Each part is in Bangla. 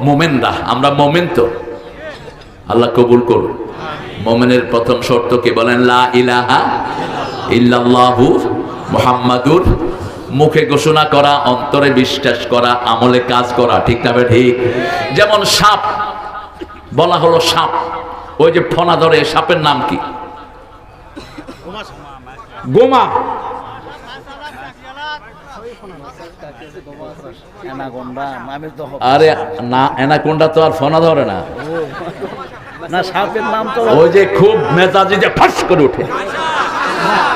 মোমেনরা, আমরা মোমেন তো। আল্লাহ কবুল করুন। মোমেনের প্রথম শর্ত বলেন? মুহাম্মাদুর। মুখে ঘোষণা করা, অন্তরে বিশ্বাস করা, আমলে কাজ করা, ঠিক না ঠিক। যেমন সাপ, বলা হলো সাপ। ওই যে ফনা ধরে, সাপের নাম কি? গোমা অ্যানাকোন্ডা আমি তো হবে। আরে না এনাকোন্ডা তো আর ফনা ধরে না। না সাপের নাম তো ওই যে খুব মেজাজি যে ফাঁস করে ওঠে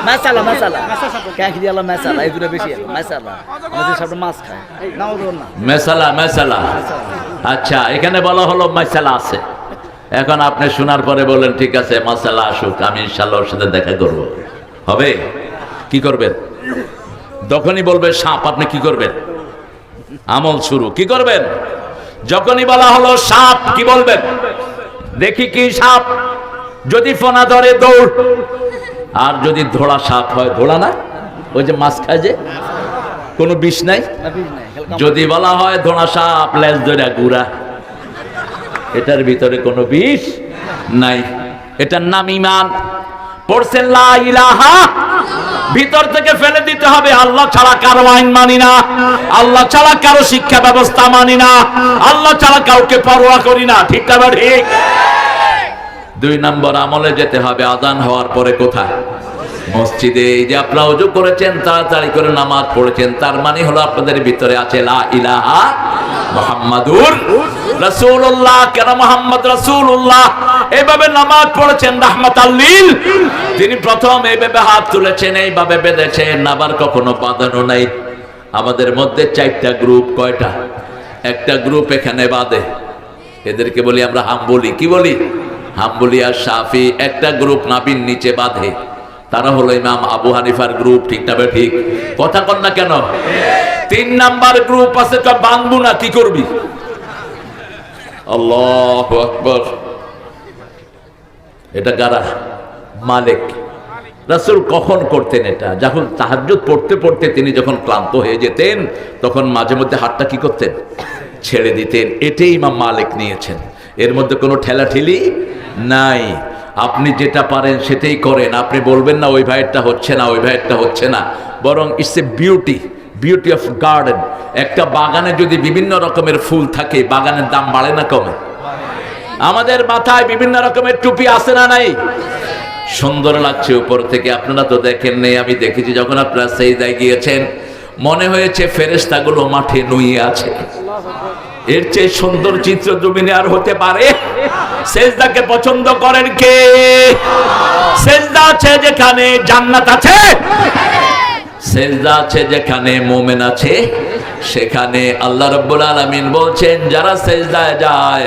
মাসালা মাসালা। ক্যাঁকি দিয়ালা মাসালা? এই বেশি মাসালা। আমাদের সাপটা মাছ খায় না ওদের না। মেসালা মেসালা। আচ্ছা এখানে বলা হলো মেসালা আছে। এখন আপনি শোনার পরে বলেন ঠিক আছে মাসালা আসুক আমি ইনশাল্লাহ ওর সাথে দেখা করব। হবে? কি করবেন? যখনই বলবে সাপ আপনি কি করবেন? আমল শুরু। কি করবেন? যখনই বলা হলো সাপ, কি বলবেন? দেখি কি সাপ? যদি ফোনা ধরে দৌড়। আর যদি ধোড়া সাপ হয়, ধোড়া না? ওই যে মাছ খায় যে? কোনো বিষ নাই। যদি বলা হয় ধোঁড়া সাপ, লেজ ধরে গুড়া এটার ভিতরে কোনো বিষ নাই। এটার নাম ইমান। পড়ছেন লা ইলাহা ভিতর থেকে ফেলে দিতে হবে। আল্লাহ ছাড়া কারও আইন মানি না। আল্লাহ ছাড়া কারও শিক্ষা ব্যবস্থা মানি না। আল্লাহ ছাড়া কাউকে পরোয়া করি না। ঠিক না ঠিক? দুই নম্বর আমলে যেতে হবে। আদান হওয়ার পরে কোথায়? মসজিদে এই যে আপনারা অজু করেছেন, তাড়াতাড়ি করে নামাজ পড়েছেন, তার মানে হলো আপনাদের ভিতরে আছে লা ইলাহা মুহাম্মাদুর রাসূলুল্লাহ। কেন মুহাম্মদ রাসূলুল্লাহ? এইভাবে নামাজ পড়েছেন রাহমাতাল লিল। তিনি প্রথম এইভাবে হাত তুলেছেন, এইভাবে বেঁধেছেন, আবার কখনো বাঁধানো নাই। আমাদের মধ্যে চারটা গ্রুপ কয়টা? একটা গ্রুপ এখানে বাঁধে। এদেরকে বলি আমরা হাম বলি কি বলি? হাম বলি আর সাফি একটা গ্রুপ নাবির নিচে বাঁধে। তারা হলো ইমাম আবু হানিফার গ্রুপ, ঠিক না ঠিক? কথা কন না কেন? তিন নাম্বার গ্রুপ আছে, তো বাঁধবো না, কি করবি? আল্লাহ আকবর। এটা কারা? মালিক। রাসূল কখন করতেন এটা? যখন তাহাজ্জুদ পড়তে পড়তে তিনি যখন ক্লান্ত হয়ে যেতেন, তখন মাঝে মধ্যে হাতটা কি করতেন? ছেড়ে দিতেন। এটাই ইমাম মালিক নিয়েছেন। এর মধ্যে কোনো ঠেলাঠেলি নাই। আপনি যেটা পারেন সেটাই করেন। আপনি বলবেন না, ওই ভাইয়েরটা হচ্ছে না, ওই ভাইয়েরটা হচ্ছে না। বরং it's a beauty beauty of garden একটা বাগানে যদি বিভিন্ন রকমের ফুল থাকে, বাগানের দাম বাড়ে না কমে? আমাদের মাথায় বিভিন্ন রকমের টুপি আছে না নাই? সুন্দর লাগছে উপর থেকে। আপনারা তো দেখেন নেই, আমি দেখেছি যখন আপনারা সেই দায় গিয়েছেন, মনে হয়েছে ফেরেস্তাগুলো মাঠে নুয়ে আছে। এর চেয়ে সুন্দর চিত্র জমিনে আর হতে পারে। সেজদাকে পছন্দ করেন কে? সেজদা আছে যেখানে জান্নাত আছে। সেজদা আছে যেখানে মোমেন আছে। সেখানে আল্লাহ রব্বুল আলামিন বলছেন, যারা সেজদায় যায়,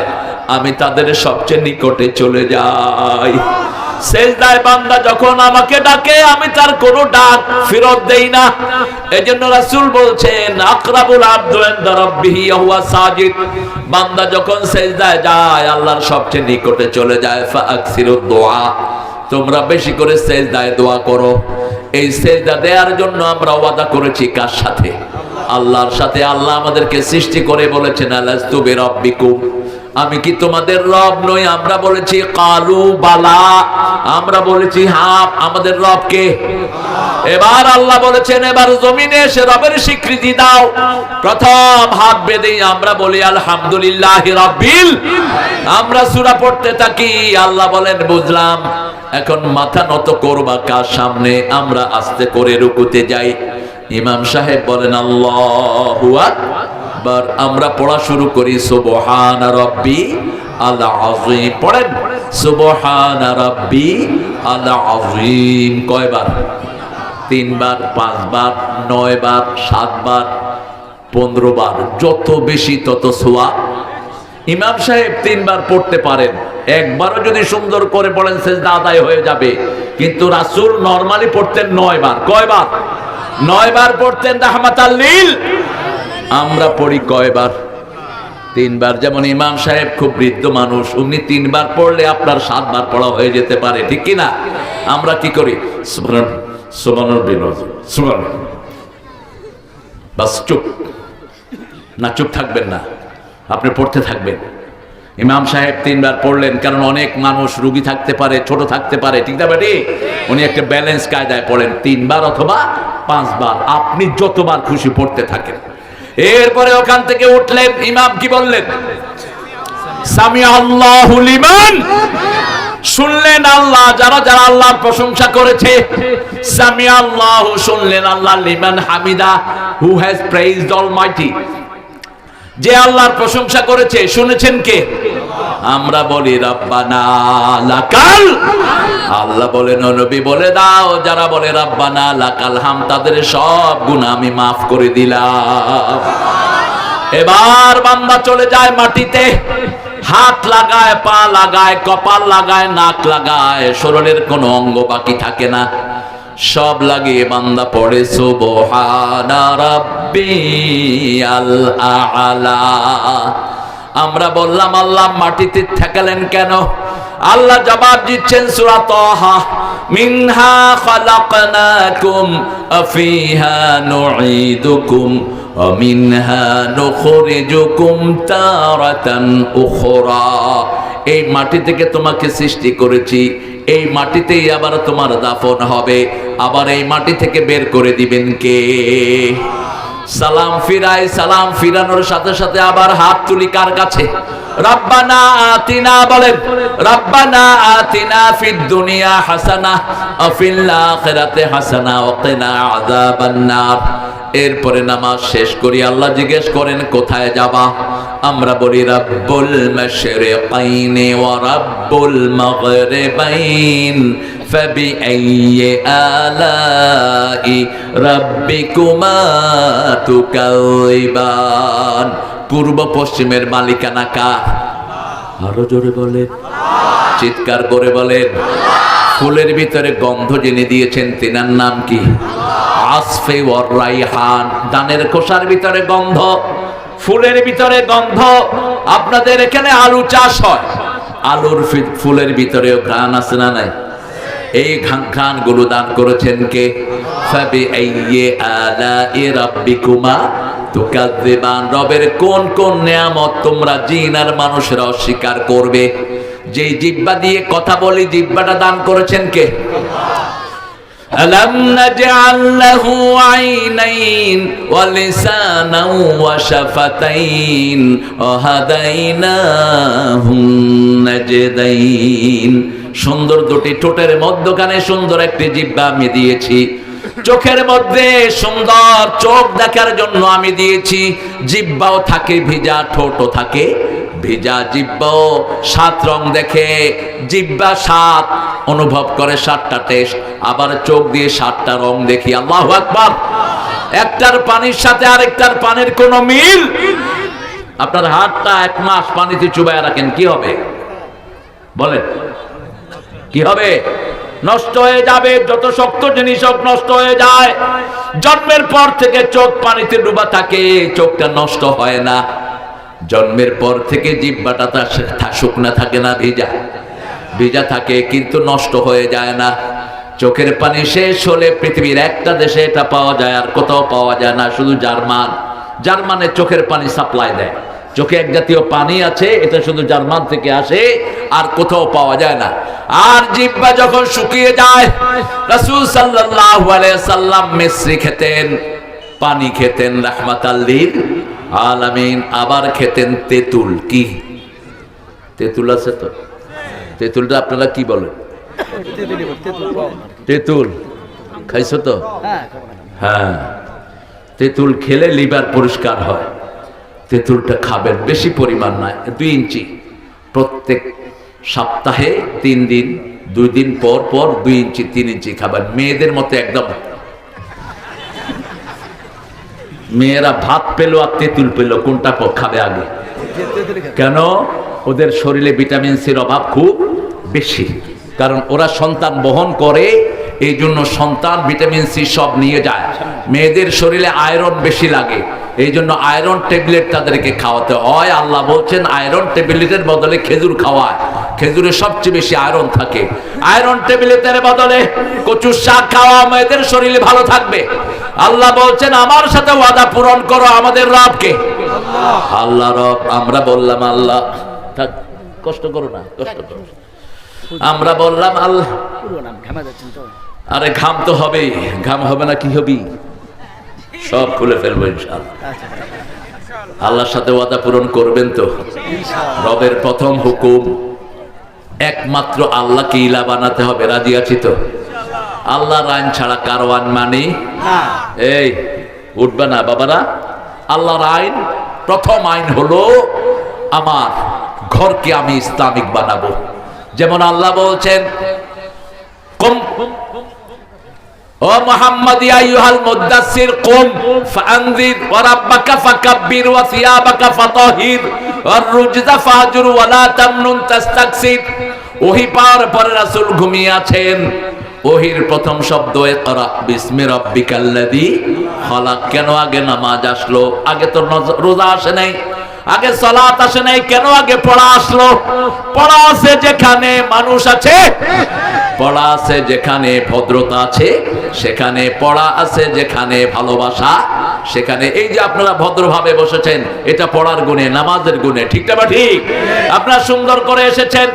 আমি তাদের সবচেয়ে নিকটে চলে যাই। সেজদায় বান্দা যখন আমাকে ডাকে, আমি তার ডাক ফেরত দেই না। এজন্য রাসূল বলছেন, আকরাবুল সাজিদ। বান্দা যখন সেজদায় যায়, আল্লাহর সবচেয়ে নিকটে চলে যায় দোয়া। তোমরা বেশি করে সেজদায় দোয়া করো। এই সেজদা দেওয়ার জন্য আমরা ওয়াদা করেছি কার সাথে? আল্লাহর সাথে আল্লাহ আমাদেরকে সৃষ্টি করে বলেছেন, আলাস্তু বিরাব্বিকুম। আমি কি তোমাদের রব নই? আমরা বলেছি, কালু বালা। আমরা বলেছি হাফ আমাদের রব কে? এবার আল্লাহ বলেছেন, এবার জমিনে এসে রবের স্বীকৃতি দাও। প্রথম হাত বেঁধে আমরা বলি, আলহামদুলিল্লাহ রব্বিল আমরা সূরা পড়তে থাকি, আল্লাহ বলেন, বুঝলাম, এখন মাথা নত করবা কার সামনে? আমরা আস্তে করে রুকুতে যাই। ইমাম সাহেব বলেন, আল্লাহু আকবার আমরা পড়া শুরু করি, সুবহান রব্বি আল আযীম পড়েন? সুবহান রব্বি আল আযীম কয়বার? তিনবার, পাঁচবার, নয়বার, সাতবার পনেরো বার যত বেশি তত সোয়া ইমাম সাহেব তিনবার পড়তে পারেন। একবারও যদি সুন্দর করে পড়েন, সেজদা আদায় হয়ে যাবে। কিন্তু রাসূল নরমালি পড়তেন নয়বার। কয়বার? নয়বার পড়তেন রাহমাত আল্লিল আমরা পড়ি কয়বার? তিনবার। যেমন ইমাম সাহেব খুব বৃদ্ধ মানুষ, উনি তিনবার পড়লে আপনার সাতবার পড়া হয়ে যেতে পারে, ঠিক কি না আমরা কি করি? বাস চুপ। না, চুপ থাকবেন না। আপনি পড়তে থাকবেন। ইমাম সাহেব তিনবার পড়লেন কারণ অনেক মানুষ রুগী থাকতে পারে, ছোট থাকতে পারে, ঠিক না বেটি? উনি একটা ব্যালেন্স কায়দায় পড়েন, তিনবার অথবা পাঁচবার। আপনি যতবার খুশি পড়তে থাকেন। এরপরে ওখান থেকে উঠলেন ইমাম কি বললেন? সামি আল্লাহ শুনলেন আল্লাহ যারা যারা আল্লাহর প্রশংসা করেছে সামি আল্লাহ শুনলেন আল্লাহ লিমান হামিদা হু হ্যাজ প্রেইজড অলমাইটি যে আল্লাহর প্রশংসা করেছে, শুনেছেন কে? আমরা বলি লাকাল। আল্লাহ বলেন নবী, বলে দাও, যারা বলে, রব্বানা লাকাল হাম, তাদের সব গুণ আমি মাফ করে দিলাম। এবার বান্দা চলে যায় মাটিতে, হাত লাগায়, পা লাগায়, কপাল লাগায়, নাক লাগায়, শরীরের কোনো অঙ্গ বাকি থাকে না। সব লাগিয়ে বান্দা পড়ে সুবহানা রাব্বিয়াল আলা আমরা বললাম আল্লাহ মাটিতে ঠেকালেন কেন আল্লাহ জবাব দিচ্ছেন সূরা তাহা মিনহা খালাকনাকুম আফিহা নুঈদুকুম ومنها نخرجكم تارة أخرى এই মাটি থেকে তোমাকে সৃষ্টি করেছি এই মাটিতেই আবার তোমার দাফন হবে। আবার এই মাটি থেকে বের করে দিবেন কে? সালাম ফিরাই, সালাম ফিরানোর সাথে সাথে আবার হাত তুলি কার কাছে? এরপরে নামাজ শেষ করি, আল্লাহ জিজ্ঞেস করেন, কোথায় যাবা? আমরা বলি, রাব্বুল মাশরিকাইন ওয়া রাব্বুল মাগরিবাইন। فبأي آلاء ربكما تكذبان পূর্ব পশ্চিমের মালিকানা কার আরো জোরে বলেন চিৎকার করে বলেন ফুলের ভিতরে গন্ধ জেনে দিয়েছেন তিনার নাম কি আসফে ওর রাইহান দানের খোসার ভিতরে গন্ধ ফুলের ভিতরে গন্ধ আপনাদের এখানে আলু চাষ হয় আলুর ফি- ফুলের ভিতরেও ঘ্রাণ আছে না নাই এই ঘ্রাণ গুলো দান করেছেন কে ফাবি আইয়ে আলা এ রাব্বিকুমা তুকাদ্দিবান রবের কোন কোন নিয়ামত তোমরা জিন আর মানুষেরা অস্বীকার করবে যেই জিব্বা দিয়ে কথা বলি জিব্বাটা দান করেছেন কে ألم نجعل له عينين ولسانا وشفتين وهديناه النجدين সুন্দর দুটি ঠোঁটের মধ্যখানে সুন্দর একটি জিব্বা আমি দিয়েছি। চোখের মধ্যে সুন্দর চোখ দেখার জন্য আমি দিয়েছি। জিব্বাও থাকে, ভিজা ঠোঁটও থাকে, ভিজা জিব্বাও সাত রং দেখে। জিব্বা সাত, অনুভব করে সাতটা টেস্ট, আবার চোখ দিয়ে সাতটা রং দেখি। আল্লাহ আকবার! একটার পানির সাথে আরেকটার পানির কোনো মিল? আপনার হাতটা এক মাস পানিতে চুবায় রাখেন, কি হবে? বলেন। কি হবে? নষ্ট হয়ে যাবে, যত শক্ত জিনিস হোক নষ্ট হয়ে যায়। জন্মের পর থেকে চোখ পানিতে ডুবা থাকে, চোখটা নষ্ট হয় না। জন্মের পর থেকে জিব্বাটা তার শুকনা থাকে না, ভিজা। ভিজা থাকে, কিন্তু নষ্ট হয়ে যায় না। চোখের পানি শেষ হলে পৃথিবীর একটা দেশে এটা পাওয়া যায়, আর কোথাও পাওয়া যায় না, শুধু জার্মান। জার্মানে চোখের পানি সাপ্লাই দেয়। চোখে এক জাতীয় পানি আছে এটা শুধু জার্মান থেকে আসে আর কোথাও পাওয়া যায় না। আর জিব্বা যখন শুকিয়ে যায় রাসূল সাল্লাল্লাহু আলাইহি সাল্লাম মিশ্রি খেতেন পানি খেতেন রাহমাতাল্লিল আলামিন আবার খেতেন তেঁতুল। কি? তেঁতুল আছে তো? তেঁতুলটা আপনারা কি বলেন? তেঁতুল। খাইছো তো? হ্যাঁ হ্যাঁ। তেঁতুল খেলে লিভার পরিষ্কার হয়। তেঁতুলটা খাবেন, বেশি পরিমাণ নয়, দুই ইঞ্চি। প্রত্যেক সপ্তাহে তিন দিন, দুই দিন পর পর দুই ইঞ্চি, তিন ইঞ্চি খাবেন। মেয়েদের মতো একদম। মেয়েরা ভাত পেল আর তেঁতুল পেল, কোনটা খাবে আগে? কেন? ওদের শরীরে ভিটামিন সির অভাব খুব বেশি। কারণ ওরা সন্তান বহন করে এই জন্য সন্তান ভিটামিন সি সব নিয়ে যায়। মেয়েদের শরীরে আয়রন বেশি লাগে। এই জন্য আয়রন ট্যাবলেট তাদেরকে খাওয়াতে হয়। আল্লাহ বলছেন আয়রন ট্যাবলেটের বদলে খেজুর খাওয়ায়। খেজুরে সবচেয়ে বেশি আয়রন থাকে। আয়রন ট্যাবলেটের বদলে কচুর শাক খাওয়া মেয়েদের শরীরে ভালো থাকবে। আল্লাহ বলছেন আমার সাথে ওয়াদা পূরণ করো আমাদের রবকে। আল্লাহ রব আমরা বললাম আল্লাহ কষ্ট করো না কষ্ট করো। আমরা বললাম আল্লাহ আরে ঘাম তো হবেই ঘাম হবে না কি হবি? সব খুলে ফেলব ইনশাআল্লাহ আল্লাহর সাথে ওয়াদা পূরণ করবেন তো? রবের প্রথম হুকুম একমাত্র আল্লাহকে ইলা বানাতে হবে। রাজি আছি তো? আল্লাহর আইন ছাড়া কারওয়ান মানি? এই উঠবে না বাবারা। আল্লাহর আইন প্রথম আইন হলো আমার ঘরকে আমি ইসলামিক বানাবো। যেমন আল্লাহ বলছেন কুম ও মোহাম্মদ আইয়ুহাল মুদাসসির, কুম ফাআনজির ওয়া রাব্বাকা ফাকাব্বির, ওয়া সিয়াবাকা ফাতাহির রুজজা ফাহজুর, ওয়া লা তামনুন ওহী পরে রাসূল ঘুমিয়ে আছেন। ওহির প্রথম শব্দ ইকরা বিসমি রাব্বিকাল্লাযী খালাক। কেন আগে নামাজ আসলো? আগে তো রোজা আসে নাই। আগে সালাত আসে নাই, কেন আগে পড়া আসলো? পড়া আছে যেখানে মানুষ আছে পড়া আছে যেখানে ভদ্রতা আছে, সেখানে পড়া আছে যেখানে ভালোবাসা, সেখানে এই যে আপনারা ভদ্রভাবে বসেছেন, এটা পড়ার গুণে, নামাজের গুণে, ঠিক না বা ঠিক আপনারা সুন্দর করে এসেছেন,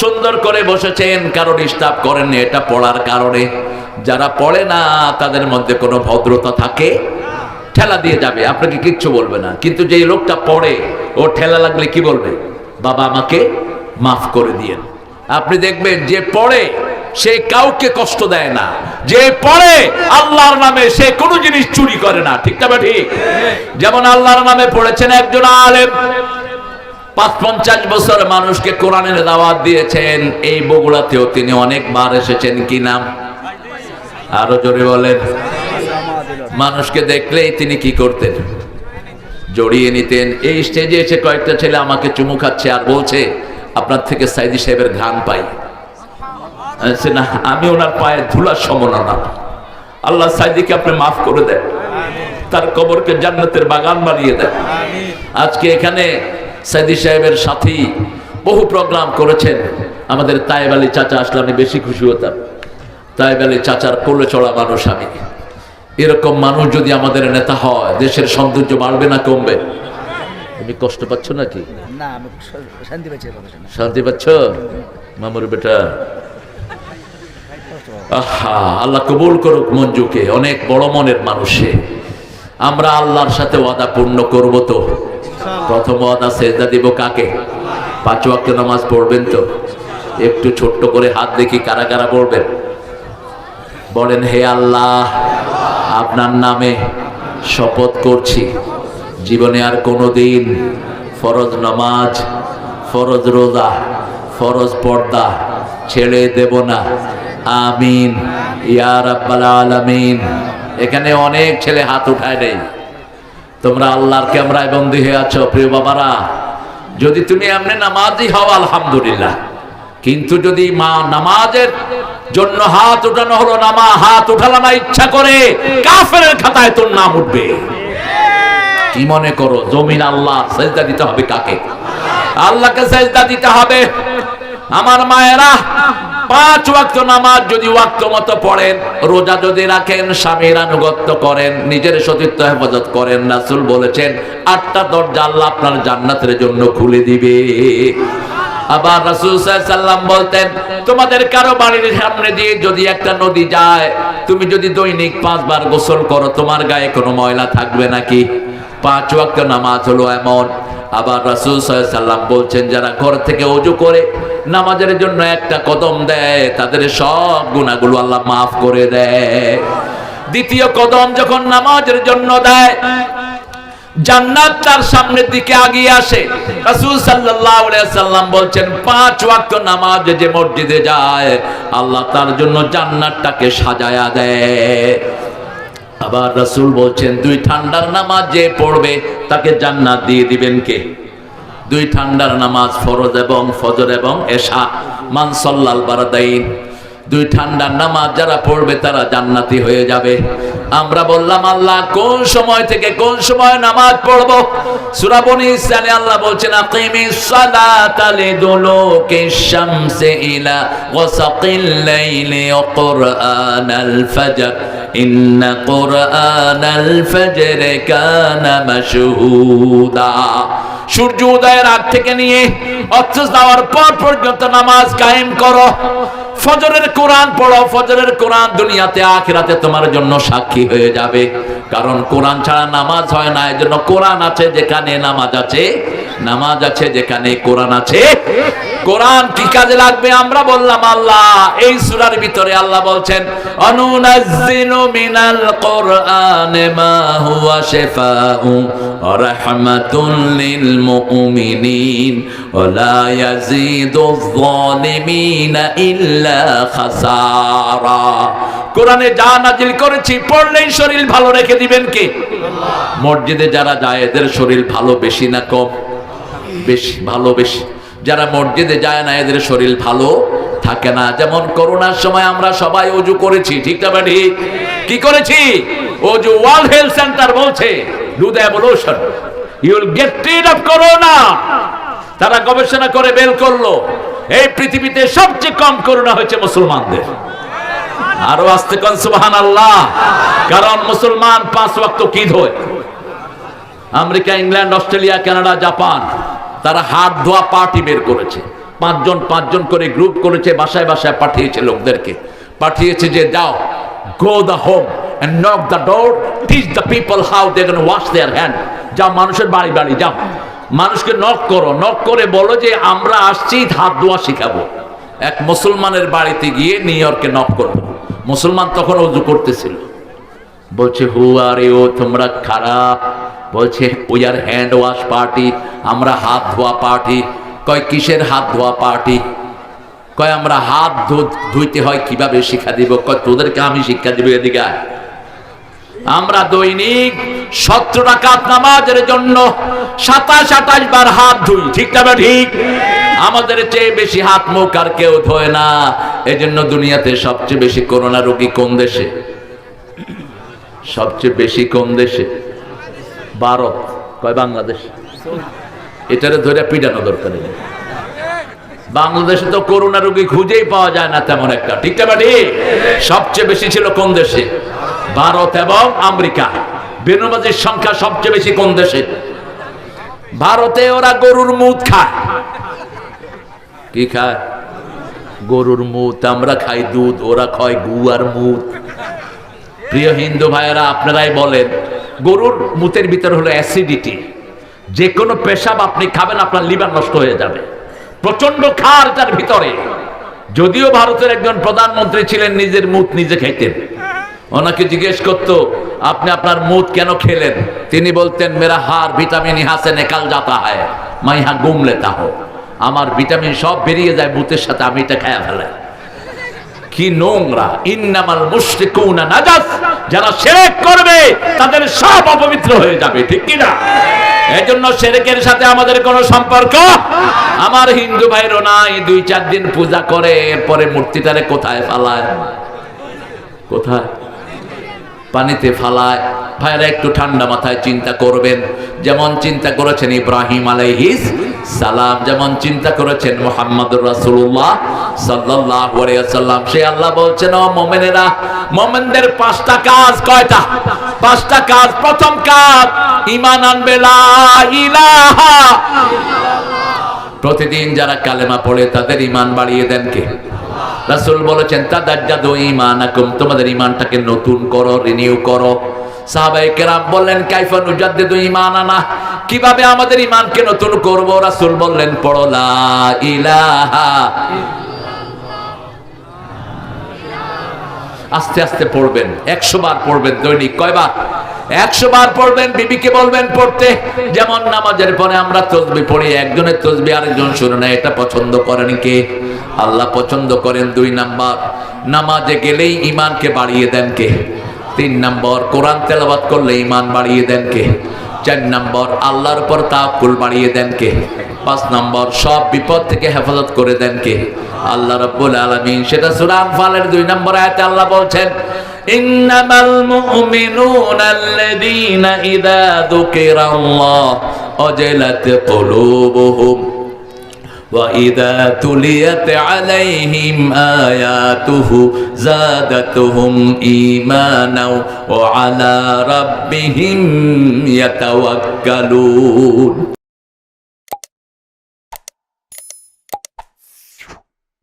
সুন্দর করে বসেছেন, কারও ডিস্টার্ব করেননি এটা পড়ার কারণে। যারা পড়ে না, তাদের মধ্যে কোনো ভদ্রতা থাকে, ঠেলা দিয়ে যাবে, আপনাকে কিচ্ছু বলবে না। কিন্তু যে লোকটা পড়ে, ও ঠেলা লাগলে কি বলবে? বাবা আমাকে মাফ করে দিয়েন। আপনি দেখবেন যে পড়ে সে কাউকে কষ্ট দেয় না। যে পড়ে আল্লাহর নামে, সে কোনো জিনিস চুরি করে না। ঠিক না ঠিক যেমন আল্লাহর নামে পড়েছেন একজন আলেম। পাঁচ পঞ্চাশ বছর মানুষকে কোরআনের দাওয়াত দিয়েছেন। এই বগুড়াতেও তিনি অনেকবার এসেছেন কি নাম? আরও জোরে বলেন। মানুষকে দেখলেই তিনি কি করতেন? জড়িয়ে নিতেন। এই স্টেজে এসে কয়েকটা ছেলে আমাকে চুমু খাচ্ছে আর বলছে, আপনার থেকে সাইদি সাহেবের ঘ্রাণ পাই। না আমি ওনার পায়ে ধুলার সমনা আল্লাহ সাইদিকে আপনি মাফ করে দেন। তার কবরকে জান্নাতের বাগান বানিয়ে দেন। আজকে এখানে সাইদি সাহেবের সাথী বহু প্রোগ্রাম করেছেন। আমাদের তাইব আলী চাচা আসলে আমি বেশি খুশি হতাম। তাইব আলী চাচার কোলে চড়া মানুষ আমি। এরকম মানুষ যদি আমাদের নেতা হয় দেশের সৌন্দর্য বাড়বে না কমবে? তুমি কষ্ট পাচ্ছ নাকি। শান্তি পাচ্ছ? মামুর বেটা আহা, আল্লাহ কবুল করুক মঞ্জুকে, অনেক বড় মনের মানুষে। আমরা আল্লাহর সাথে ওয়াদা পূর্ণ করব তো। প্রথম ওয়াদা সেজদা দিব কাকে? পাঁচ ওয়াক্ত নামাজ পড়বেন তো। একটু ছোট্ট করে হাত দেখি কারা কারা পড়বেন। বলেন, হে আল্লাহ, আপনার নামে শপথ করছি। জীবনে আর কোনো দিন ফরজ নামাজ, ফরজ রোজা, ফরজ পর্দা ছেড়ে দেব না। আমিন। ইয়া আলামিন। এখানে অনেক ছেলে হাত উঠায় নেই। তোমরা আল্লাহর ক্যামেরায় বন্দী হয়ে আছো, প্রিয় বাবারা। যদি তুমি এমনি নামাজই হও, আলহামদুলিল্লাহ। কিন্তু যদি মা নামাজের জন্য হাত উঠানো হলো নামা হাত উঠালা না, ইচ্ছা করে কাফের খাতায় তোর নাম উঠবে। কি মনে করো, জমিন আল্লাহ সেজদা দিতে হবে কাকে? আল্লাহকে সেজদা দিতে হবে। আমার মায়েরা পাঁচ ওয়াক্ত নামাজ যদি ওয়াক্ত মতো পড়েন, রোজা যদি রাখেন, স্বামীর আনুগত্য করেন, নিজের সতীত্ব হেফাজত করেন, রাসূল বলেছেন, আটটা দরজা আল্লাহ আপনার জান্নাতের জন্য খুলে দিবে। আবার রাসূল সাল্লাম বলতেন, তোমাদের কারও বাড়ির সামনে দিয়ে যদি একটা নদী যায়, তুমি যদি দৈনিক পাঁচবার গোসল করো, তোমার গায়ে কোনো ময়লা থাকবে নাকি? পাঁচ ওয়াক্ত নামাজ হলো এমন আবার রাসূল সাল্লাম বলছেন, যারা ঘর থেকে অজু করে নামাজের জন্য একটা কদম দেয়, তাদের সব গুণাগুলো আল্লাহ মাফ করে দেয়। দ্বিতীয় কদম যখন নামাজের জন্য দেয়, জান্নাত তার সামনের দিকে আগিয়ে আসে। রাসূল সাল্লাল্লাহু আলাইহি সাল্লাম বলছেন, পাঁচ ওয়াক্ত নামাজ যে মসজিদে যায়, আল্লাহ তার জন্য জান্নাতটাকে সাজায়া দেয়। আবার রাসুল বলছেন, দুই ঠান্ডার নামাজ যে পড়বে, তাকে জান্নাত দিয়ে দিবেন কে? দুই ঠান্ডার নামাজ ফরজ এবং ফজর এবং এশা। মানসল্লাল বারাদাইন। দুই ঠান্ডার নামাজ যারা পড়বে তারা জান্নাতি হয়ে যাবে। আমরা বললাম, আল্লাহ, কোন সময় থেকে কোন সময় নামাজ পড়ব? সূরা বনি ইসরাইলে আল্লাহ বলছেন আকিমিস সালাতা লিদুলুকি শামসি ইলা ওয়াসাকিল লাইলি ওয়া কুরআনাল ফজর। ইন্না কুরআনাল ফজর কানা মাশহুদা। সূর্য উদয়ের আগ থেকে নিয়ে অর্থ দেওয়ার পর পর্যন্ত নামাজ কায়েম করো। ফজরের কোরআন পড়ো ফজরের কোরআন দুনিয়াতে, আখিরাতে তোমার জন্য সাক্ষী হয়ে যাবে। কারণ কোরআন ছাড়া নামাজ হয় না এই জন্য কোরআন আছে যেখানে নামাজ আছে নামাজ আছে যেখানে কোরআন আছে। কোরআন কি কাজে লাগবে? আমরা বললাম আল্লাহ, এই সূরার ভিতরে আল্লাহ বলছেন, অনুনাজ্জিলু মিনাল কোরআন মা হুয়া শিফাউ ওয়া লিল মুমিনিন ওয়া লা যালিমিনা ইল্লা খাসারা। কোরআনে যা নাজিল করেছি, পড়লেই শরীর ভালো রেখে দিবেন কে? মসজিদে যারা যায়, এদের শরীর ভালো বেশি না কম? বেশি, ভালো বেশি। যারা মসজিদে যায় না, এদের শরীর ভালো থাকে না। যেমন করোনার সময় আমরা সবাই অজু করেছি, ঠিক না বাড়ি? কি করেছি? অজু ওয়ার্ল্ড হেলথ সেন্টার বলছে do the ablution you will get rid of corona তারা গবেষণা করে বের করল, এই পৃথিবীতে সবচেয়ে কম করোনা হয়েছে মুসলমানদের। আরও আসতে কন সুবহান আল্লাহ কারণ মুসলমান পাঁচ ওয়াক্ত কি ধোয় America, England, Australia, Canada, Japan. তারা হাত ধোয়া পার্টি বের করেছে। পাঁচজন পাঁচজন করে গ্রুপ করেছে, বাসায় বাসায় পাঠিয়েছে লোকদেরকে। পাঠিয়েছে যে, যাও go the home knock the door, teach the people how they going to wash their যাও, মানুষের বাড়ি বাড়ি, যাও। মানুষকে নক করো নক করে বলো যে, আমরা আসছি, হাত ধোয়া শিখাবো। এক মুসলমানের বাড়িতে গিয়ে নিউ ইয়র্কে নক করব মুসলমান তখন অজু করতেছিল। বলছে হু আর ইউ তোমরা খারাপ। বলছে we are hand wash party আমরা হাত ধোয়া পার্টি কয়, কিসের হাত ধোয়া পার্টি কয়, আমরা হাত ধুইতে হয় কীভাবে শিক্ষা দিব? কয়, তোদেরকে আমি শিক্ষা দিব এদিকে আমরা দৈনিক সত্তর রাকাত নামাজের জন্য সাতাশ, আঠাশ বার হাত ধুই, ঠিক না ঠিক? আমাদের চেয়ে বেশি হাত মুখ আর কেউ ধোয় না। এজন্য দুনিয়াতে সবচেয়ে বেশি করোনা রোগী কোন দেশে? সবচেয়ে বেশি কোন দেশে? ভারত। কয় বাংলাদেশ? এটারে ধরে পিটানো দরকার নেই। বাংলাদেশে তো করোনা রোগী খুঁজেই পাওয়া যায় না তেমন একটা। ঠিক না সবচেয়ে বেশি ছিল কোন দেশে? ভারত এবং আমেরিকা। বেনবাজির সংখ্যা সবচেয়ে বেশি কোন দেশে? ভারতে ওরা গরুর মুদ খায়। কি খায়? গরুর মুদ, আমরা খাই দুধ, ওরা খায় গু আর মুদ। প্রিয় হিন্দু ভাইয়েরা, আপনারাই বলেন গরুর মুতের ভিতরে হলো অ্যাসিডিটি যে কোনো পেশাব আপনি খাবেন, আপনার লিভার নষ্ট হয়ে যাবে। প্রচণ্ড খার তার ভিতরে। যদিও ভারতের একজন প্রধানমন্ত্রী ছিলেন, নিজের মুত নিজে খাইতেন। ওনাকে জিজ্ঞেস করতো, আপনি আপনার মুত কেন খেলেন? তিনি বলতেন, মেরা হার ভিটামিন ইহা সে নেকাল যাতা হয়। মাই হা গুম লেতা হো। আমার ভিটামিন সব বেরিয়ে যায়, মুতের সাথে আমি এটা খায়া ফেলাই। কি নোংরা? ইন্নামাল মুশরিকুনা নাজাস। যারা শিরক করবে, তাদের সব অপবিত্র হয়ে যাবে, ঠিক কি না এজন্য শিরকের সাথে আমাদের কোনো সম্পর্ক? আমার হিন্দু ভাইরও নাই দুই চার দিন পূজা করে, এরপরে মূর্তিটারে কোথায় ফালায় কোথায়? পানিতে ফালায়। ভাইরা একটু ঠান্ডা মাথায় চিন্তা করবেন। যেমন চিন্তা করেছেন ইব্রাহিম আলাইহিস সালাম, যেমন চিন্তা করেছেন রাসূলুল্লাহ সাল্লাল্লাহু আলাইহি ওয়াসাল্লাম। সে আল্লাহ বলছেন, ও মুমিনেরা, মুমিনদের পাঁচটা কাজ কয়টা? পাঁচটা কাজ। প্রথম কাজ, ঈমান আনবে লা ইলাহা প্রতিদিন যারা কালেমা পড়ে, তাদের ঈমান বাড়িয়ে দেন কে? রাসূল বলেছেন, তাদাজ্জাদু ঈমানাকুম তোমাদের ঈমানটাকে নতুন করো রিনিউ করো। সাহাবায়ে কেরাম বললেন নুজাদ্দিদু ঈমানানা কীভাবে আমাদের ঈমানকে নতুন করব? রাসূল বললেন, পড়ো, লা ইলাহা আস্তে আস্তে পড়বেন, একশো বার পড়বেন দৈনিক। কয়বার? একশো বার পড়বেন, বিবিকে বলবেন পড়তে। যেমন নামাজের পরে আমরা তসবি পড়ি, একজনের তসবি, আরেকজন শুনে না এটা পছন্দ করেন কে? আল্লাহ পছন্দ করেন দুই নাম্বার। নামাজে গেলেই ইমানকে বাড়িয়ে দেন কে? তিন নম্বর, কোরআন তেলাবাত করলে ইমান বাড়িয়ে দেন কে? চার নম্বর, আল্লাহর উপর তাকুল বাড়িয়ে দেন কে? পাঁচ নম্বর, সব বিপদ থেকে হেফাজত করে দেন কে? আল্লাহ রব্বুল আলমিন, সেটা সুরান ফালের দুই নম্বর আয়াতে আল্লাহ বলছেন إنما المؤمنون الذين إذا ذكر الله وجلت قلوبهم وإذا تليت عليهم آياته زادتهم إيمانا وعلى ربهم يتوكلون